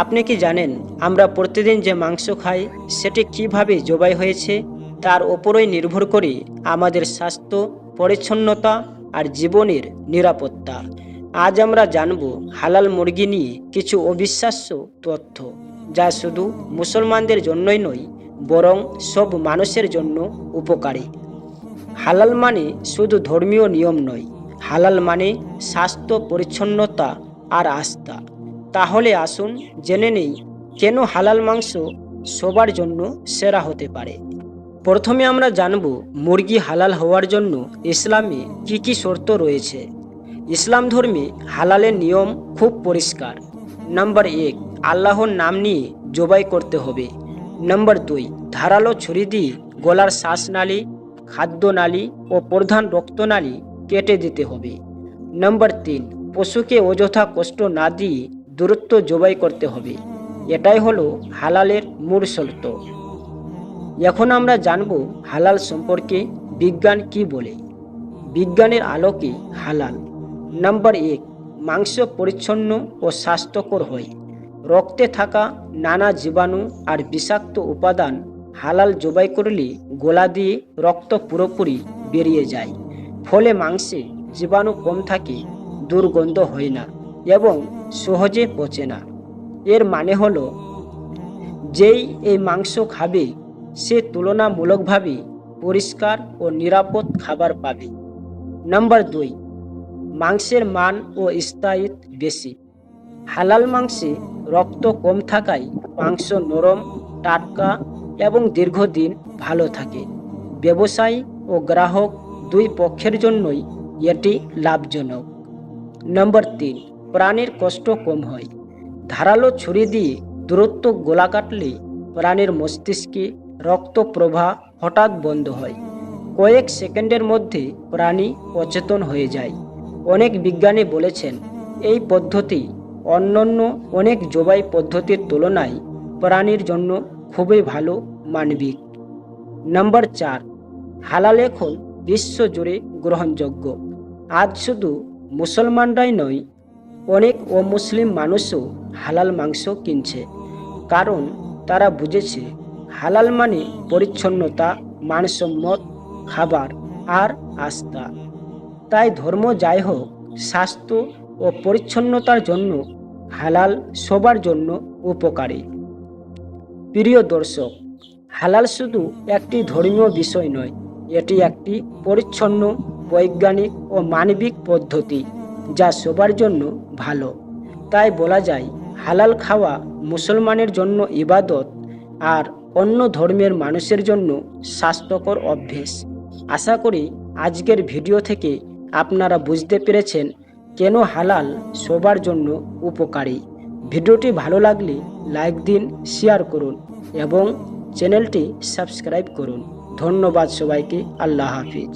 আপনি কি জানেন আমরা প্রতিদিন যে মাংস খাই, সেটি কীভাবে জবাই হয়েছে? তার ওপরই নির্ভর করে আমাদের স্বাস্থ্য, পরিচ্ছন্নতা আর জীবনের নিরাপত্তা। আজ আমরা জানব হালাল মুরগি নিয়ে কিছু অবিশ্বাস্য তথ্য, যা শুধু মুসলমানদের জন্যই নয়, বরং সব মানুষের জন্য উপকারী। হালাল মানে শুধু ধর্মীয় নিয়ম নয়, হালাল মানে স্বাস্থ্য, পরিচ্ছন্নতা আর আস্থা। তাহলে আসুন জেনে নেই কেন হালাল মাংস সবার জন্য সেরা হতে পারে। প্রথমে আমরা জানব মুরগি হালাল হওয়ার জন্য ইসলামে কি কি শর্ত রয়েছে। ইসলাম ধর্মে হালালের নিয়ম খুব পরিষ্কার। নাম্বার এক, আল্লাহর নাম নিয়ে জবাই করতে হবে। নাম্বার দুই, ধারালো ছুরি দিয়ে গলার শ্বাসনালী, খাদ্যনালী ও প্রধান রক্তনালী কেটে দিতে হবে। নাম্বার তিন, পশুকে অযথা কষ্ট না দিয়ে দূরত্ব জবাই করতে হবে। এটাই হলো হালালের মূল শর্ত। এখন আমরা জানব হালাল সম্পর্কে বিজ্ঞান কি বলে। বিজ্ঞানের আলোকে হালাল। নাম্বার এক, মাংস পরিচ্ছন্ন ও স্বাস্থ্যকর হয়। রক্তে থাকা নানা জীবাণু আর বিষাক্ত উপাদান হালাল জবাই করলে গোলা দিয়ে রক্ত পুরোপুরি বেরিয়ে যায়। ফলে মাংসে জীবাণু কম থাকে, দুর্গন্ধ হয় না। এবং সহজে পচে না। এর মানে হলো, যেই এই মাংস খাবে, সে তুলনামূলকভাবে পরিষ্কার ও নিরাপদ খাবার পাবে। নাম্বার দুই, মাংসের মান ও স্থায়িত্ব বেশি। হালাল মাংসে রক্ত কম থাকায় মাংস নরম, টাটকা এবং দীর্ঘদিন ভালো থাকে। ব্যবসায়ী ও গ্রাহক দুই পক্ষের জন্যই এটি লাভজনক। নম্বর তিন প্রাণীর কষ্ট কম হয়। ধারালো ছুরি দিয়ে দূরত্ব গোলা কাটলে প্রাণের মস্তিষ্কে রক্ত প্রবাহ হঠাৎ বন্ধ হয়। কয়েক সেকেন্ডের মধ্যে প্রাণী অচেতন হয়ে যায়। অনেক বিজ্ঞানী বলেছেন, এই পদ্ধতি অন্যান্য অনেক জবাই পদ্ধতির তুলনায় প্রাণীর জন্য খুবই ভালো মানবিক। নাম্বার চার, হালাল এখন বিশ্বজুড়ে গ্রহণযোগ্য। আজ শুধু মুসলমানরাই নয় অনেক অমুসলিম মানুষও হালাল মাংস কিনছে। কারণ তারা বুঝেছে, হালাল মানে পরিচ্ছন্নতা, মানসম্মত খাবার আর আস্থা। তাই ধর্ম যাই হোক, স্বাস্থ্য ও পরিচ্ছন্নতার জন্য হালাল সবার জন্য উপকারী। প্রিয় দর্শক, হালাল শুধু একটি ধর্মীয় বিষয় নয়, এটি একটি পরিচ্ছন্ন, বৈজ্ঞানিক ও মানবিক পদ্ধতি। যা সবার জন্য ভালো। তাই বলা যায়, হালাল খাওয়া মুসলমানের জন্য ইবাদত আর অন্য ধর্মের মানুষের জন্য স্বাস্থ্যকর অভ্যেস। আশা করি আজকের ভিডিও থেকে আপনারা বুঝতে পেরেছেন কেন হালাল সবার জন্য উপকারী। ভিডিওটি ভালো লাগলে লাইক দিন, শেয়ার করুন এবং চ্যানেলটি সাবস্ক্রাইব করুন। ধন্যবাদ সবাইকে, আল্লাহ হাফিজ।